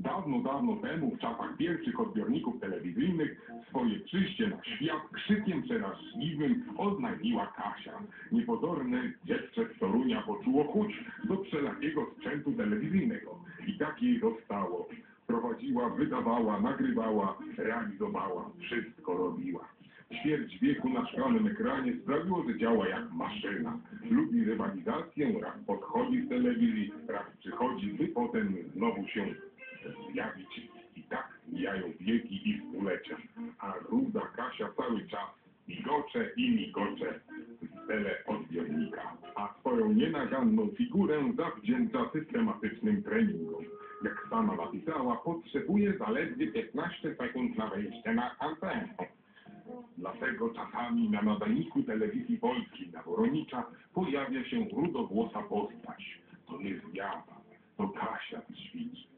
Dawno, dawno temu, w czasach pierwszych odbiorników telewizyjnych, swoje przyjście na świat krzykiem przeraźliwym oznajmiła Kasia. Niepozorne dziewczę z Torunia poczuło chuć do wszelakiego sprzętu telewizyjnego. I tak jej zostało. Prowadziła, wydawała, nagrywała, realizowała, wszystko robiła. Ćwierć wieku na szklanym ekranie sprawiło, że działa jak maszyna. Lubi rywalizację, raz podchodzi z telewizji, raz przychodzi, by potem znowu się zjawić. I tak mijają wieki i stulecia. A ruda Kasia cały czas migocze i migocze z teleodbiornika. A swoją nienaganną figurę zawdzięcza systematycznym treningom. Jak sama napisała, potrzebuje zaledwie 15 sekund na wejście na antenę. Dlatego czasami na nadajniku telewizji polskiej na Woronicza pojawia się rudowłosa postać. To nie zmiana, to Kasia Trzwińska.